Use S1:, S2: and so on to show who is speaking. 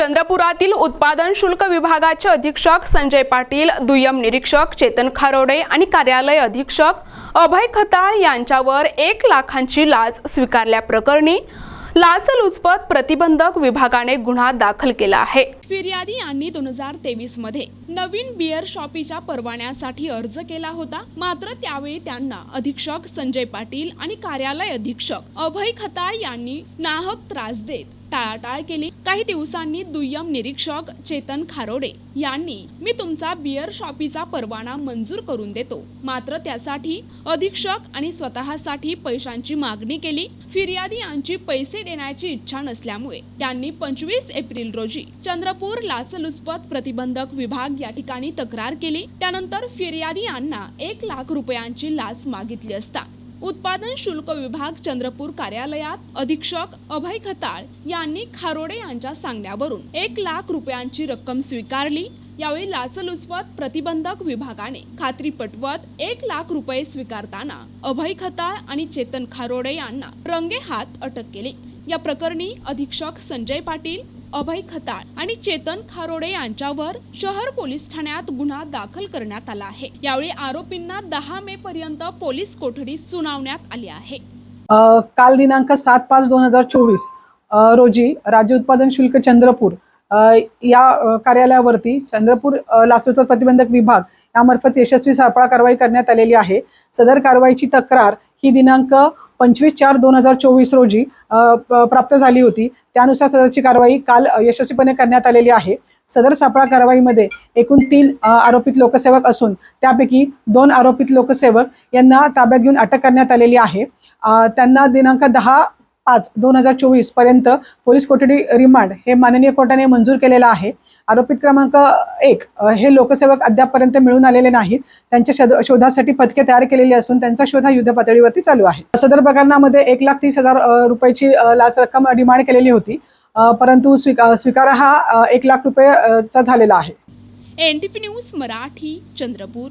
S1: चंद्रपुरातील उत्पादन शुल्क विभागाचे अधीक्षक संजय पाटील दुय्यम निरीक्षक चेतन खारोडे आणि कार्यालय अधीक्षक अभय खताळ यांच्यावर एक लाखांची लाच स्वीकारल्याप्रकरणी लाचलुचपत प्रतिबंधक विभागाने गुन्हा दाखल केला आहे. फिर्यादी यांनी दोन हजार तेवीसमध्ये नवीन बिअर शॉपीच्या परवान्यासाठी अर्ज केला होता. मात्र त्यावेळी त्यांना अधीक्षक संजय पाटील आणि कार्यालय अधीक्षक अभय खताळ यांनी नाहक त्रास देत टाळाटाळ केली. काही दिवसांनी दुय्यम निरीक्षक चेतन खारोडे यांनी मी तुमचा बिअर शॉपीचा परवाना मंजूर करून देतो. मात्र त्यासाठी अधीक्षक आणि स्वतःसाठी पैशांची मागणी केली. फिर्यादी यांची पैसे देण्याची इच्छा नसल्यामुळे त्यांनी पंचवीस एप्रिल रोजी चंद्रपूर लाचलुचपत प्रतिबंधक विभाग या ठिकाणी तक्रार केली. त्यानंतर फिर्यादी यांना एक लाख रुपयांची लाच मागितली असता उत्पादन शुल्क विभाग चंद्रपूर कार्यालयात अधीक्षक अभय खताळ यांनी खारोडे यांच्या सांगण्यावरून एक लाख रुपयांची रक्कम स्वीकारली. यावेळी लाचलुचपत प्रतिबंधक विभागाने खात्री पटवत एक लाख रुपये स्वीकारताना अभय खताळ आणि चेतन खारोडे यांना रंगे हात अटक केली. या प्रकरणी अधीक्षक संजय पाटील अभय खताळ आणि चेतन खारोडे यांच्यावर शहर पोलीस ठाण्यात गुन्हा दाखल करण्यात आला आहे. यावेळी आरोपींना दहा मे पर्यंत पोलीस कोठडी सुनावण्यात आली आहे.
S2: काल दिनांक सात पाच दोन हजार चोवीस रोजी राज्य उत्पादन शुल्क चंद्रपूर या कार्यालयावरती चंद्रपूर अ, लाचलुचपत प्रतिबंधक विभाग यामार्फत यशस्वी सापळा कारवाई करण्यात आलेली आहे. सदर कारवाईची तक्रार ही दिनांक पंचवीस चार दोन हजार चोवीस रोजी प- प्राप्त झाली होती. त्यानुसार सदरची कारवाई काल यशस्वीपणे करण्यात आलेली आहे. सदर सापळा कारवाईमध्ये एकूण तीन आरोपित लोकसेवक असून त्यापैकी दोन आरोपित लोकसेवक यांना ताब्यात घेऊन अटक करण्यात आलेली आहे. त्यांना दिनांक दहा पाच दोन हजार चोवीसपर्यंत पोलीस कोठडी रिमांड हे माननीय कोर्टाने मंजूर केलेलं आहे. आरोपित क्रमांक एक हे लोकसेवक अद्यापपर्यंत मिळून आलेले नाहीत. त्यांच्या शोध शोधासाठी पथके तयार केलेली असून त्यांचा शोध हा युद्ध पातळीवरती चालू आहे. सदर प्रकरणामध्ये एक लाख तीस हजार रुपयाची लाच रक्कम डिमांड केलेली होती. परंतु स्वीकार स्वीकार हा एक लाख रुपये चा झालेला आहे.
S1: N T news Marathi Chandrapur.